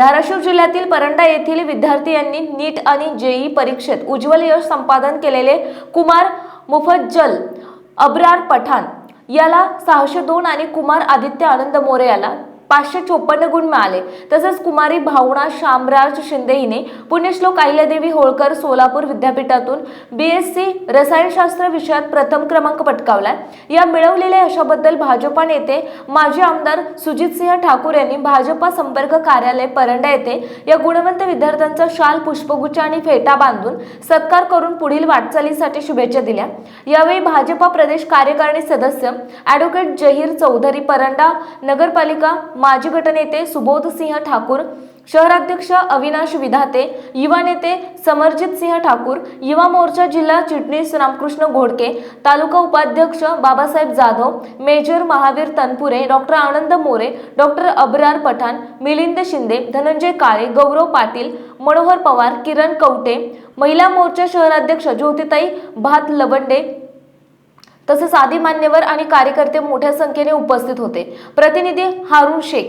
धाराशिव जिल्ह्यातील परंडा येथील विद्यार्थी यांनी नीट आणि जेई परीक्षेत उज्ज्वल यश संपादन केलेले कुमार मुफज्जल अब्रार पठाण याला सहाशे दोन आणि कुमार आदित्य आनंद मोरे याला पाचशे चोपन्न गुण मिळाले. तसंच कुमारी भावना शामराज शिंदे हिने पुण्यश्लोक अहिल्यादेवी होळकर सोलापूर विद्यापीठातून बी एस सी रसायनशास्त्र विषयात प्रथम क्रमांक पटकावलाय. या मिळवलेल्या यशाबद्दल भाजपा नेते माजी आमदार सुजितसिंह ठाकूर यांनी भाजपा संपर्क कार्यालय परंडा येथे या गुणवंत विद्यार्थ्यांचा शाल पुष्पगुच्छ आणि फेटा बांधून सत्कार करून पुढील वाटचालीसाठी शुभेच्छा दिल्या. यावेळी भाजपा प्रदेश कार्यकारिणी सदस्य ॲडव्होकेट जहीर चौधरी परंडा नगरपालिका माजी गटनेते सुबोध सिंह ठाकूर शहराध्यक्ष अविनाश विधाते युवा नेते समरजित सिंह ठाकूर युवा मोर्चा जिल्हा चिटणीस रामकृष्ण घोडके तालुका उपाध्यक्ष Babasaheb Jadhav major Mahavir Tanpure doctor Anand More doctor Abrar Pathan Milind Shinde Dhananjay Kale Gaurav Patil Manohar Pawar Kiran Kavate महिला मोर्चा शहराध्यक्ष ज्योतिताई भात लवंडे तसेच आदी मान्यवर आणि कार्यकर्ते मोठ्या संख्येने उपस्थित होते. प्रतिनिधी हारून शेख.